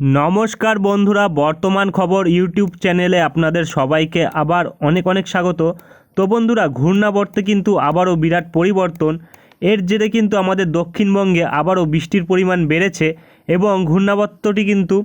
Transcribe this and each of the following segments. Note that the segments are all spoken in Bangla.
নমস্কার বন্ধুরা, বর্তমান খবর ইউটিউব চ্যানেলে আপনাদের সবাইকে আবার অনেক অনেক স্বাগত। তো বন্ধুরা, ঘূর্ণাবর্তে কিন্তু আবারও বিরাট পরিবর্তন। এর জেরে কিন্তু আমাদের দক্ষিণবঙ্গে আবারও বৃষ্টির পরিমাণ বেড়েছে এবং ঘূর্ণাবর্তটি কিন্তু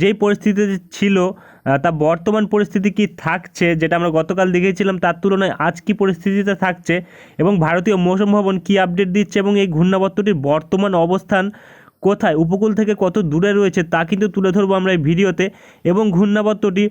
যেই পরিস্থিতিতে ছিল তা বর্তমান পরিস্থিতি কি থাকছে, যেটা আমরা গতকাল দেখেছিলাম, তার তুলনায় আজ কি পরিস্থিতিতে থাকছে এবং ভারতীয় মৌসুম ভবন কী আপডেট দিচ্ছে এবং এই ঘূর্ণাবর্তটির বর্তমান অবস্থান কোথায়, উপকূল থেকে কত দূরে রয়েছে তা কিন্তু তুলে ধরবো আমরা এই ভিডিওতে এবং ঘূর্ণাবর্তটি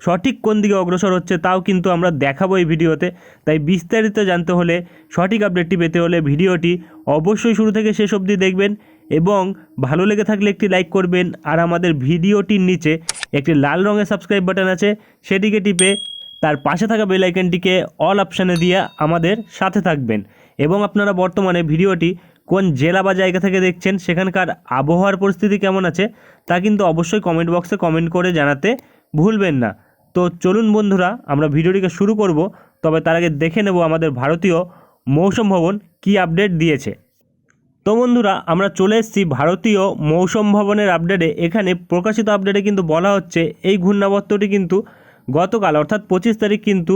সঠিক কোন দিকে অগ্রসর হচ্ছে তাও কিন্তু আমরা দেখাবো এই ভিডিওতে। তাই বিস্তারিত জানতে হলে সঠিক আপডেটটি পেতে হলে ভিডিওটি অবশ্যই শুরু থেকে শেষ অবধি দেখবেন এবং ভালো লেগে থাকলে একটি লাইক করবেন আর আমাদের ভিডিওটির নিচে একটি লাল রঙের সাবস্ক্রাইব বাটন আছে, সেটিকে টিপে তার পাশে থাকা বেল আইকনটিকে অল অপশানে দিয়ে আমাদের সাথে থাকবেন। এবং আপনারা বর্তমানে ভিডিওটি কোন জেলা বা জায়গা থেকে দেখছেন, সেখানকার আবহাওয়ার পরিস্থিতি কেমন আছে, তা কিন্তু অবশ্যই কমেন্ট বক্সে কমেন্ট করে জানাতে ভুলবেন না। তো চলুন বন্ধুরা, আমরা ভিডিওটিকে শুরু করব, তবে তার আগে দেখে নেব আমাদের ভারতীয় মৌসুম ভবন কী আপডেট দিয়েছে। তো বন্ধুরা, আমরা চলে এসেছি ভারতীয় মৌসুম ভবনের আপডেটে এখানে প্রকাশিত আপডেটে কিন্তু বলা হচ্ছে, এই ঘূর্ণাবর্তটি কিন্তু গতকাল, অর্থাৎ পঁচিশ তারিখ কিন্তু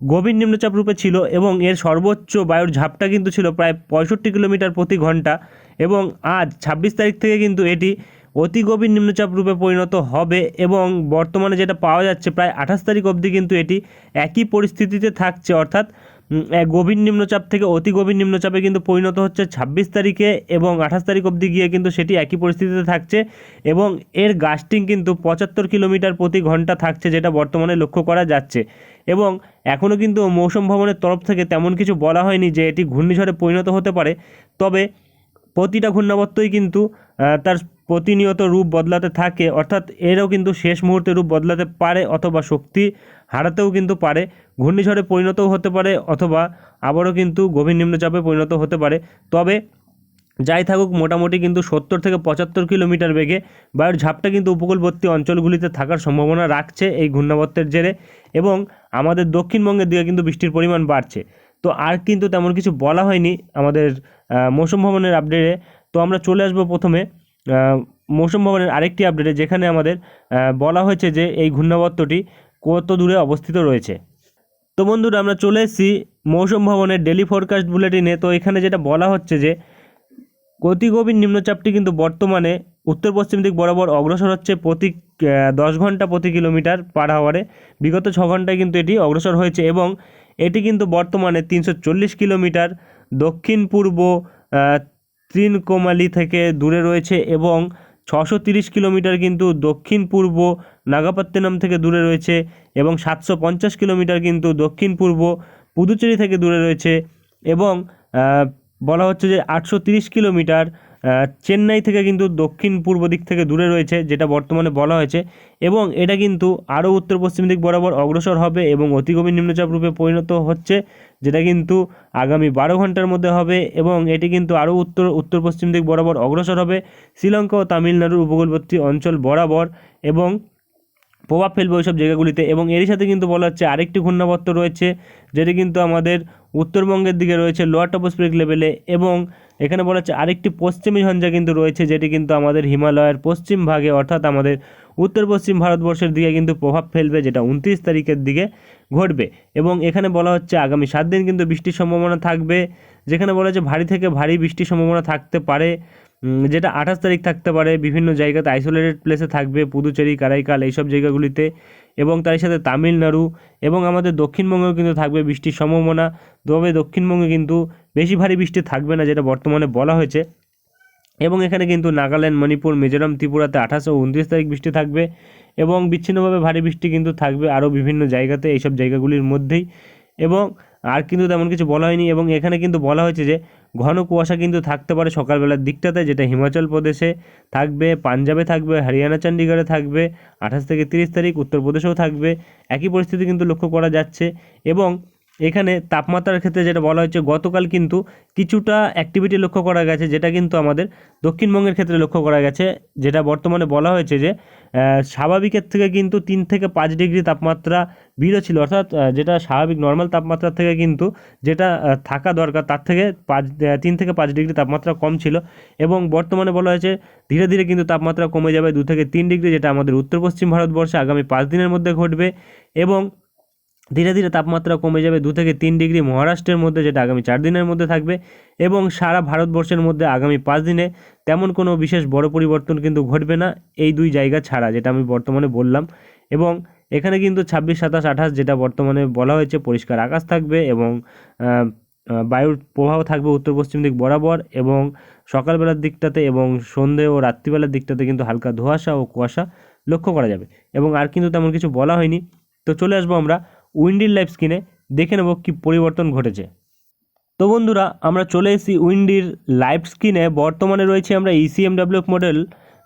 গভীর নিম্নচাপ রূপে ছিল এবং এর সর্বোচ্চ বায়ুর ঝাপটা কিন্তু ছিল প্রায় পঁয়ষট্টি কিলোমিটার প্রতি ঘণ্টা এবং আজ ছাব্বিশ তারিখ থেকে কিন্তু এটি অতি গভীর নিম্নচাপ রূপে পরিণত হবে এবং বর্তমানে যেটা পাওয়া যাচ্ছে প্রায় আঠাশ তারিখ অবধি কিন্তু এটি একই পরিস্থিতিতে থাকছে। অর্থাৎ গভীর নিম্নচাপ থেকে অতি গভীর নিম্নচাপে কিন্তু পরিণত হচ্ছে ছাব্বিশ তারিখে এবং আঠাশ তারিখ অবধি গিয়ে কিন্তু সেটি একই পরিস্থিতিতে থাকছে এবং এর গাস্টিং কিন্তু পঁচাত্তর কিলোমিটার প্রতি ঘণ্টা থাকছে যেটা বর্তমানে লক্ষ্য করা যাচ্ছে। এবং এখনও কিন্তু মৌসুম ভবনের তরফ থেকে তেমন কিছু বলা হয়নি যে এটি ঘূর্ণিঝড়ে পরিণত হতে পারে। তবে প্রতিটা ঘূর্ণাবর্তই কিন্তু তার প্রতিনিয়ত রূপ বদলাতে থাকে। অর্থাৎ এরও কিন্তু শেষ মুহূর্তে রূপ বদলাতে পারে অথবা শক্তি হারাতেও কিন্তু পারে, ঘূর্ণিঝড়ে পরিণতও হতে পারে অথবা আবারও কিন্তু গভীর নিম্নচাপে পরিণত হতে পারে। তবে যাই থাকুক, মোটামুটি কিন্তু সত্তর থেকে পঁচাত্তর কিলোমিটার বেগে বায়ুর ঝাপটা কিন্তু উপকূলবর্তী অঞ্চলগুলিতে থাকার সম্ভাবনা রাখছে এই ঘূর্ণাবর্তের জেরে এবং আমাদের দক্ষিণবঙ্গের দিকে কিন্তু বৃষ্টির পরিমাণ বাড়ছে। তো আর কিন্তু তেমন কিছু বলা হয়নি আমাদের মৌসুম ভবনের আপডেটে তো আমরা চলে আসব প্রথমে মৌসুম ভবনের আরেকটি আপডেটে যেখানে আমাদের বলা হয়েছে যে এই ঘূর্ণাবর্তটি কত দূরে অবস্থিত রয়েছে। তো বন্ধুরা, আমরা চলে এসেছি মৌসুম ভবনের ডেলি ফোরকাস্ট বুলেটিনে তো এখানে যেটা বলা হচ্ছে যে গতি গভীর নিম্নচাপটি কিন্তু বর্তমানে উত্তর পশ্চিম দিক বরাবর অগ্রসর হচ্ছে প্রতি দশ ঘণ্টা প্রতি কিলোমিটার পার হাওয়ারে বিগত ছ ঘন্টায় কিন্তু এটি অগ্রসর হয়েছে এবং এটি কিন্তু বর্তমানে তিনশো চল্লিশ কিলোমিটার দক্ষিণ পূর্ব ত্রিনকোমালি থেকে দূরে রয়েছে এবং ছশো তিরিশ কিলোমিটার কিন্তু দক্ষিণ পূর্ব নাগাপত্তিনম থেকে দূরে রয়েছে এবং সাতশো পঞ্চাশ কিলোমিটার কিন্তু দক্ষিণ পূর্ব পুদুচেরি থেকে দূরে রয়েছে এবং বলা হচ্ছে যে আটশো তিরিশ কিলোমিটার চেন্নাই থেকে কিন্তু দক্ষিণ পূর্ব দিক থেকে দূরে রয়েছে, যেটা বর্তমানে বলা হয়েছে। এবং এটা কিন্তু আরও উত্তর পশ্চিম দিক বরাবর অগ্রসর হবে এবং অতিগভীর নিম্নচাপ রূপে পরিণত হচ্ছে, যেটা কিন্তু আগামী বারো ঘণ্টার মধ্যে হবে এবং এটি কিন্তু আরও উত্তর উত্তর পশ্চিম দিক বরাবর অগ্রসর হবে। শ্রীলঙ্কা ও তামিলনাড়ুর উপকূলবর্তী অঞ্চল বরাবর এবং প্রভাব ফেলবে ওইসব জায়গাগুলিতে এবং এরই সাথে কিন্তু বলা হচ্ছে আরেকটি ঘূর্ণাবর্ত রয়েছে, যেটি কিন্তু আমাদের উত্তরবঙ্গের দিকে রয়েছে লোয়ার টপোস্ফিরিক লেভেলে এবং এখানে বলা হচ্ছে আরেকটি পশ্চিমী ঝঞ্ঝা কিন্তু রয়েছে, যেটি কিন্তু আমাদের হিমালয়ের পশ্চিম ভাগে অর্থাৎ আমাদের উত্তর পশ্চিম ভারতবর্ষের দিকে কিন্তু প্রভাব ফেলবে, যেটা উনত্রিশ তারিখের দিকে ঘটবে এবং এখানে বলা হচ্ছে আগামী সাত দিন কিন্তু বৃষ্টির সম্ভাবনা থাকবে, যেখানে বলা হচ্ছে ভারী থেকে ভারী বৃষ্টির সম্ভাবনা থাকতে পারে। যেটা আঠাশ তারিখ থাকতে পারে, বিভিন্ন জায়গাতে আইসোলেটেড প্লেসে থাকবে, পুদুচেরি, কারাইকাল, এইসব জায়গাগুলিতে। এবং তার সাথে তামিলনাড়ু এবং আমাদের দক্ষিণবঙ্গেও কিন্তু থাকবে বৃষ্টির সম্ভাবনা। তবে দক্ষিণবঙ্গে কিন্তু বেশি ভারী বৃষ্টি থাকবে না, যেটা বর্তমানে বলা হয়েছে। এবং এখানে কিন্তু নাগাল্যান্ড, মণিপুর, মিজোরাম, ত্রিপুরাতে আঠাশ ও উনত্রিশ তারিখ বৃষ্টি থাকবে। এবং বিচ্ছিন্নভাবে ভারী বৃষ্টি কিন্তু থাকবে আরও বিভিন্ন জায়গাতে, এইসব জায়গাগুলির মধ্যেই। এবং আর কিন্তু তেমন কিছু বলা হয়নি এবং এখানে কিন্তু বলা হয়েছে যে ঘন কুয়াশা কিন্তু থাকতে পারে সকালবেলার দিকটাতে, যেটা হিমাচল প্রদেশে থাকবে, পাঞ্জাবে থাকবে, হরিয়ানা চণ্ডীগড়ে থাকবে, আঠাশ থেকে তিরিশ তারিখ, উত্তরপ্রদেশেও থাকবে। একই পরিস্থিতি কিন্তু লক্ষ্য করা যাচ্ছে এবং এখানে তাপমাত্রার ক্ষেত্রে যেটা বলা হয়েছে, গতকাল কিন্তু কিছুটা অ্যাক্টিভিটি লক্ষ্য করা গেছে, যেটা কিন্তু আমাদের দক্ষিণবঙ্গের ক্ষেত্রে লক্ষ্য করা গেছে। যেটা বর্তমানে বলা হয়েছে যে স্বাভাবিকের থেকে কিন্তু তিন থেকে পাঁচ ডিগ্রি তাপমাত্রা বিরো ছিল। অর্থাৎ যেটা স্বাভাবিক নর্মাল তাপমাত্রা থেকে কিন্তু যেটা থাকা দরকার, তার থেকে পাঁচ তিন থেকে পাঁচ ডিগ্রি তাপমাত্রা কম ছিল। এবং বর্তমানে বলা হয়েছে, ধীরে ধীরে কিন্তু তাপমাত্রা কমে যাবে দু থেকে তিন ডিগ্রি, যেটা আমাদের উত্তর পশ্চিম ভারতবর্ষে আগামী পাঁচ দিনের মধ্যে ঘটবে। এবং ধীরে ধীরে তাপমাত্রা কমে যাবে দু থেকে তিন ডিগ্রি মহারাষ্ট্রের মধ্যে, যেটা আগামী চার দিনের মধ্যে থাকবে, এবং সারা ভারতবর্ষের মধ্যে আগামী পাঁচ দিনে তেমন কোনো বিশেষ বড় পরিবর্তন কিন্তু ঘটবে না এই দুই জায়গা ছাড়া, যেটা আমি বর্তমানে বললাম। এবং এখানে কিন্তু ছাব্বিশ, সাতাশ, আঠাশ যেটা বর্তমানে বলা হয়েছে, পরিষ্কার আকাশ থাকবে এবং বায়ুর প্রবাহ থাকবে উত্তর পশ্চিম দিক বরাবর, এবং সকালবেলার দিকটাতে এবং সন্ধে ও রাত্রিবেলার দিকটাতে কিন্তু হালকা ধোঁয়াশা ও কুয়াশা লক্ষ্য করা যাবে। এবং আর কিন্তু তেমন কিছু বলা হয়নি। তো চলে আসব আমরা উইন্ডির লাইফ স্ক্রিনে দেখে নেব কী পরিবর্তন ঘটেছে। তো বন্ধুরা, আমরা চলে এসেছি উইন্ডির লাইভ স্ক্রিনে বর্তমানে রয়েছে আমরা E ইসিএমডাব্লিউ মডেল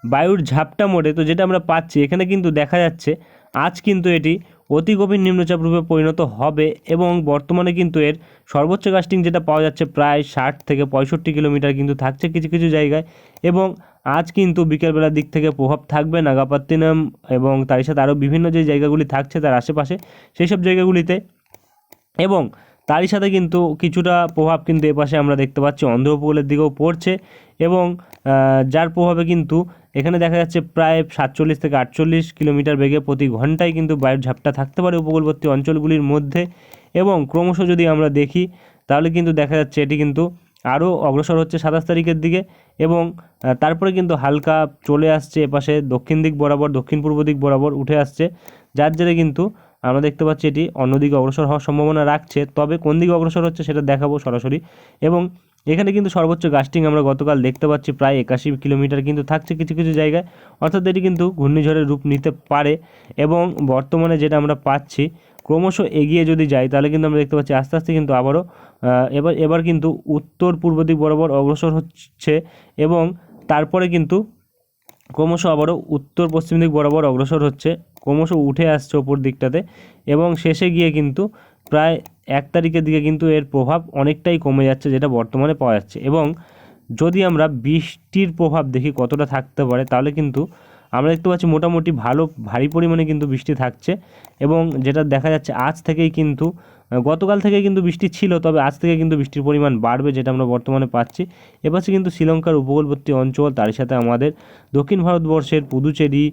বায়ুর ঝাপটা মোডে তো যেটা আমরা পাচ্ছি, এখানে কিন্তু দেখা যাচ্ছে আজ কিন্তু এটি অতি গভীর নিম্নচাপ রূপে পরিণত হবে এবং বর্তমানে কিন্তু এর সর্বোচ্চ কাস্টিং যেটা পাওয়া যাচ্ছে প্রায় ষাট থেকে পঁয়ষট্টি কিলোমিটার কিন্তু থাকছে কিছু কিছু জায়গায় এবং আজ কিন্তু বিকেলবেলার দিক থেকে প্রভাব থাকবে নাগাপাত্তিনাম এবং তার সাথে আরও বিভিন্ন যে জায়গাগুলি থাকছে তার আশেপাশে, সেই সব জায়গাগুলিতে। এবং তারই সাথে কিন্তু কিছুটা প্রভাব কিন্তু এপাশে আমরা দেখতে পাচ্ছি অন্ধ্র উপকূলের দিকেও পড়ছে। এবং যার প্রভাবে কিন্তু এখানে দেখা যাচ্ছে প্রায় সাতচল্লিশ থেকে আটচল্লিশ কিলোমিটার বেগে প্রতি ঘন্টায় কিন্তু বায়ুর ঝাপটা থাকতে পারে উপকূলবর্তী অঞ্চলগুলির মধ্যে। এবং ক্রমশ যদি আমরা দেখি, তাহলে কিন্তু দেখা যাচ্ছে এটি কিন্তু আরও অগ্রসর হচ্ছে সাতাশ তারিখের দিকে। এবং তারপরে কিন্তু হালকা চলে আসছে এপাশে দক্ষিণ দিক বরাবর, দক্ষিণ পূর্ব দিক বরাবর উঠে আসছে। যার জেরে কিন্তু আমরা দেখতে পাচ্ছি এটি অন্যদিকে অগ্রসর হওয়ার সম্ভাবনা রাখছে। তবে কোন দিকে অগ্রসর হচ্ছে সেটা দেখাবো সরাসরি। এবং এখানে কিন্তু সর্বোচ্চ গাস্টিং আমরা গতকাল দেখতে পাচ্ছি প্রায় একাশি কিলোমিটার কিন্তু থাকছে কিছু কিছু জায়গায়। অর্থাৎ এটি কিন্তু ঘূর্ণিঝড়ের রূপ নিতে পারে। এবং বর্তমানে যেটা আমরা পাচ্ছি ক্রমশ এগিয়ে যদি যাই, তাহলে কিন্তু আমরা দেখতে পাচ্ছি আস্তে আস্তে কিন্তু আবারও এবার এবার কিন্তু উত্তর পূর্ব দিক বরাবর অগ্রসর হচ্ছে এবং তারপরে কিন্তু ক্রমশ আবারও উত্তর পশ্চিম দিক বরাবর অগ্রসর হচ্ছে, ক্রমশ উঠে আসছে ওপর দিকটাতে এবং শেষে গিয়ে কিন্তু প্রায় এক তারিখের দিকে কিন্তু এর প্রভাব অনেকটাই কমে যাচ্ছে যেটা বর্তমানে পাওয়া যাচ্ছে এবং যদি আমরা বৃষ্টির প্রভাব দেখি কতটা থাকতে পারে, তাহলে কিন্তু আমরা দেখতে পাচ্ছি মোটামুটি ভালো, ভারী পরিমাণে কিন্তু বৃষ্টি থাকছে এবং যেটা দেখা যাচ্ছে আজ থেকেই কিন্তু গতকাল থেকে কিন্তু বৃষ্টি ছিল, তবে আজ থেকে কিন্তু বৃষ্টির পরিমাণ বাড়বে যেটা আমরা বর্তমানে পাচ্ছি। এপাশে কিন্তু শ্রীলঙ্কার উপকূলবর্তী অঞ্চল, তার সাথে আমাদের দক্ষিণ ভারতবর্ষের পুদুচেরি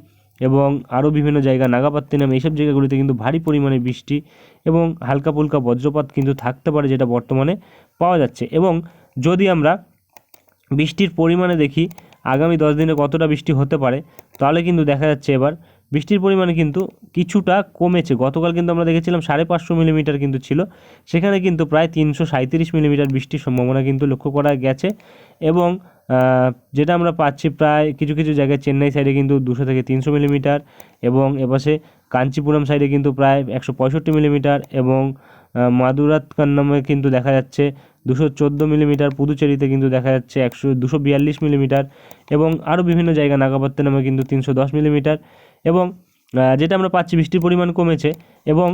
এবং আরও বিভিন্ন জায়গা, নাগাপাত্তিনাম, এইসব জায়গাগুলিতে কিন্তু ভারী পরিমাণে বৃষ্টি এবং হালকা ফুলকা বজ্রপাত কিন্তু থাকতে পারে যেটা বর্তমানে পাওয়া যাচ্ছে। এবং যদি আমরা বৃষ্টির পরিমাণে দেখি আগামী দশ দিনে কতটা বৃষ্টি হতে পারে, তাহলে কিন্তু দেখা যাচ্ছে এবার বৃষ্টির পরিমাণে কিন্তু কিছুটা কমেছে। গতকাল কিন্তু আমরা দেখেছিলাম সাড়ে পাঁচশো মিলিমিটার কিন্তু ছিল, সেখানে কিন্তু প্রায় তিনশো সাঁত্রিশ মিলিমিটার বৃষ্টির সম্ভাবনা কিন্তু লক্ষ্য করা গেছে এবং যেটা আমরা পাচ্ছি প্রায় কিছু কিছু জায়গায় চেন্নাই সাইডে কিন্তু দুশো থেকে তিনশো মিলিমিটার এবং এপাশে কাঞ্চিপুরম সাইডে কিন্তু প্রায় একশো পঁয়ষট্টি মিলিমিটার এবং মাদুরাত কান্নামে কিন্তু দেখা যাচ্ছে দুশো চোদ্দ মিলিমিটার পুদুচেরিতে কিন্তু দেখা যাচ্ছে একশো দুশো বিয়াল্লিশ মিলিমিটার এবং আরও বিভিন্ন জায়গা নাগাপত্তনমে কিন্তু তিনশো দশ মিলিমিটার এবং যেটা আমরা পাচ্ছি বৃষ্টির পরিমাণ কমেছে এবং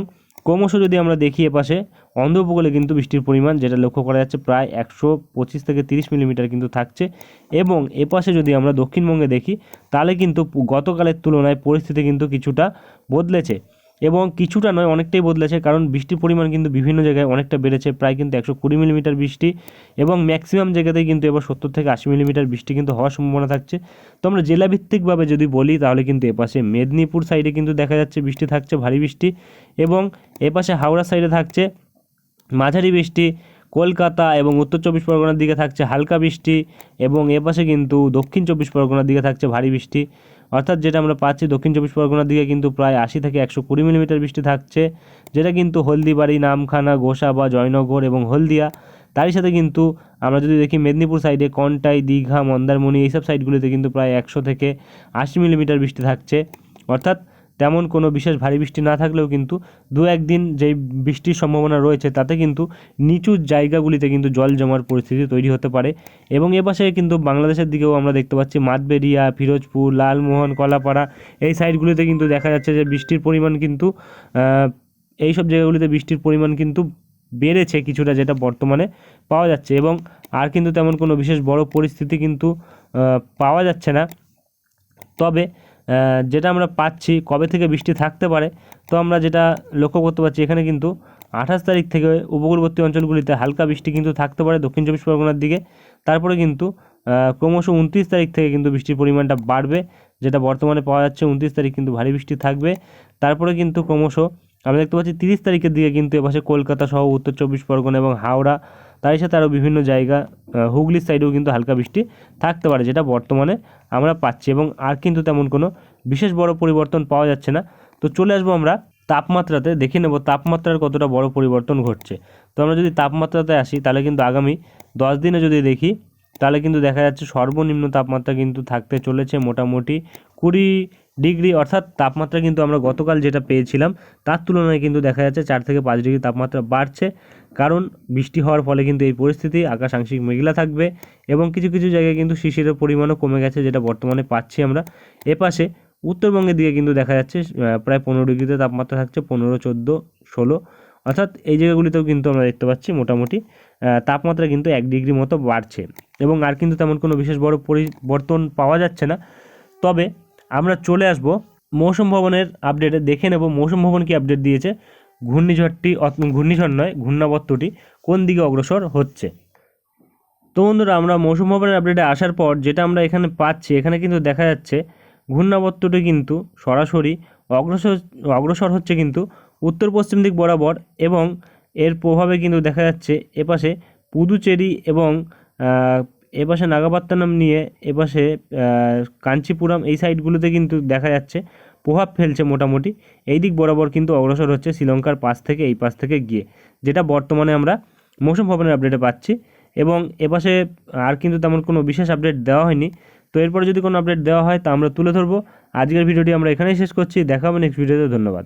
ক্রমশ যদি আমরা দেখি এপাশে অন্ধ উপকূলে কিন্তু বৃষ্টির পরিমাণ যেটা লক্ষ্য করা যাচ্ছে প্রায় একশো পঁচিশ থেকে তিরিশ মিলিমিটার কিন্তু থাকছে এবং এপাশে যদি আমরা দক্ষিণবঙ্গে দেখি, তাহলে কিন্তু গতকালের তুলনায় পরিস্থিতি কিন্তু কিছুটা বদলেছে। এবং কিছুটা নয়, অনেকটাই বদলেছে, কারণ বৃষ্টির পরিমাণ কিন্তু বিভিন্ন জায়গায় অনেকটা বেড়েছে, প্রায় কিন্তু একশো কুড়ি মিলিমিটার বৃষ্টি এবং ম্যাক্সিমাম জায়গাতেই কিন্তু এবার সত্তর থেকে আশি মিলিমিটার বৃষ্টি কিন্তু হওয়ার সম্ভাবনা থাকছে। তো আমরা জেলাভিত্তিকভাবে যদি বলি, তাহলে কিন্তু এপাশে মেদিনীপুর সাইডে কিন্তু দেখা যাচ্ছে বৃষ্টি থাকছে, ভারী বৃষ্টি এবং এপাশে হাওড়া সাইডে থাকছে মাঝারি বৃষ্টি, কলকাতা এবং উত্তর চব্বিশ পরগনার দিকে থাকছে হালকা বৃষ্টি এবং এপাশে কিন্তু দক্ষিণ চব্বিশ পরগনার দিকে থাকছে ভারী বৃষ্টি। অর্থাৎ যেটা আমরা পাচ্ছি দক্ষিণ চব্বিশ পরগনার দিকে কিন্তু প্রায় আশি থেকে একশো কুড়ি মিলিমিটার বৃষ্টি থাকছে, যেটা কিন্তু হলদিবাড়ি, নামখানা গোসা বা জয়নগর এবং হলদিয়া। তারই সাথে কিন্তু আমরা যদি দেখি মেদিনীপুর সাইডে কন্টাই, দীঘা, মন্দারমণি, এইসব সাইডগুলিতে কিন্তু প্রায় একশো থেকে আশি মিলিমিটার বৃষ্টি থাকছে। অর্থাৎ তেমন কোনো বিশেষ ভারী বৃষ্টি না থাকলেও কিন্তু দু একদিন যেই বৃষ্টির সম্ভাবনা রয়েছে, তাতে কিন্তু নিচু জায়গাগুলিতে কিন্তু জল জমার পরিস্থিতি তৈরি হতে পারে। এবং এপাশে কিন্তু বাংলাদেশের দিকেও আমরা দেখতে পাচ্ছি মাতবেরিয়া, ফিরোজপুর, লালমোহন, কলাপাড়া, এই সাইডগুলিতে কিন্তু দেখা যাচ্ছে যে বৃষ্টির পরিমাণ কিন্তু এই সব জায়গাগুলিতে বৃষ্টির পরিমাণ কিন্তু বেড়েছে কিছুটা যেটা বর্তমানে পাওয়া যাচ্ছে। এবং আর কিন্তু তেমন কোনো বিশেষ বড় পরিস্থিতি কিন্তু পাওয়া যাচ্ছে না। তবে যেটা আমরা পাচ্ছি, কবে থেকে বৃষ্টি থাকতে পারে, তো আমরা যেটা লক্ষ্য করতে পারছি, এখানে কিন্তু আঠাশ তারিখ থেকে উপকূলবর্তী অঞ্চলগুলিতে হালকা বৃষ্টি কিন্তু থাকতে পারে দক্ষিণ চব্বিশ পরগনার দিকে। তারপরে কিন্তু ক্রমশ উনত্রিশ তারিখ থেকে কিন্তু বৃষ্টির পরিমাণটা বাড়বে, যেটা বর্তমানে পাওয়া যাচ্ছে উনত্রিশ তারিখ কিন্তু ভারী বৃষ্টি থাকবে। তারপরে কিন্তু ক্রমশ, আমরা দেখতে পাচ্ছি তিরিশ তারিখের দিকে কিন্তু এপাশে কলকাতা সহ উত্তর চব্বিশ পরগনা এবং হাওড়া তারই সাথে আরও বিভিন্ন জায়গা হুগলির সাইডেও কিন্তু হালকা বৃষ্টি থাকতে পারে, যেটা বর্তমানে আমরা পাচ্ছি এবং আর কিন্তু তেমন কোনো বিশেষ বড় পরিবর্তন পাওয়া যাচ্ছে না। তো চলে আসব আমরা তাপমাত্রাতে, দেখে নেব তাপমাত্রার কতটা বড় পরিবর্তন ঘটছে। তো আমরা যদি তাপমাত্রাতে আসি, তাহলে কিন্তু আগামী দশ দিনে যদি দেখি, তাহলে কিন্তু দেখা যাচ্ছে সর্বনিম্ন তাপমাত্রা কিন্তু থাকতে চলেছে মোটামুটি কুড়ি ডিগ্রি অর্থাৎ তাপমাত্রা কিন্তু আমরা গতকাল যেটা পেয়েছিলাম, তার তুলনায় কিন্তু দেখা যাচ্ছে চার থেকে পাঁচ ডিগ্রি তাপমাত্রা বাড়ছে। কারণ বৃষ্টি হওয়ার ফলে কিন্তু এই পরিস্থিতি, আকাশ আংশিক মেঘলা থাকবে এবং কিছু কিছু জায়গায় কিন্তু শিশিরের পরিমাণও কমে গেছে যেটা বর্তমানে পাচ্ছি আমরা। এপাশে উত্তরবঙ্গের দিকে কিন্তু দেখা যাচ্ছে প্রায় পনেরো ডিগ্রিতে তাপমাত্রা থাকছে, পনেরো, চোদ্দ, ষোলো। অর্থাৎ এই জায়গাগুলিতেও কিন্তু আমরা দেখতে পাচ্ছি মোটামুটি তাপমাত্রা কিন্তু এক ডিগ্রি মতো বাড়ছে। এবং আর কিন্তু তেমন কোনো বিশেষ বড় পরিবর্তন পাওয়া যাচ্ছে না। তবে আমরা চলে আসব মৌসুম ভবনের আপডেটে দেখে নেব মৌসুম ভবন কি আপডেট দিয়েছে। ঘূর্ণিঝড়টি ঘূর্ণিঝড় নয়, ঘূর্ণাবর্তটি কোন দিকে অগ্রসর হচ্ছে। তো বন্ধুরা, আমরা মৌসুম ভবনের আপডেটে আসার পর যেটা আমরা এখানে পাচ্ছি, এখানে কিন্তু দেখা যাচ্ছে ঘূর্ণাবর্তটি কিন্তু সরাসরি অগ্রসর অগ্রসর হচ্ছে কিন্তু উত্তর পশ্চিম দিক বরাবর এবং এর প্রভাবে কিন্তু দেখা যাচ্ছে এপাশে পুদুচেরি এবং এপাশে নাগাপাত্তানাম নিয়ে এপাশে কাঞ্চিপুরম, এই সাইডগুলোতে কিন্তু দেখা যাচ্ছে প্রভাব ফেলছে মোটামুটি। এই দিক বরাবর কিন্তু অগ্রসর হচ্ছে শ্রীলঙ্কার পাশ থেকে, এই পাশ থেকে গিয়ে, যেটা বর্তমানে আমরা মৌসুম ভবনের আপডেটে পাচ্ছি। এবং এপাশে আর কিন্তু তেমন কোনো বিশেষ আপডেট দেওয়া হয়নি। তো এরপরে যদি কোনো আপডেট দেওয়া হয়, তা আমরা তুলে ধরবো। আজকের ভিডিওটি আমরা এখানেই শেষ করছি। দেখা হবে নেক্সট ভিডিওতে ধন্যবাদ।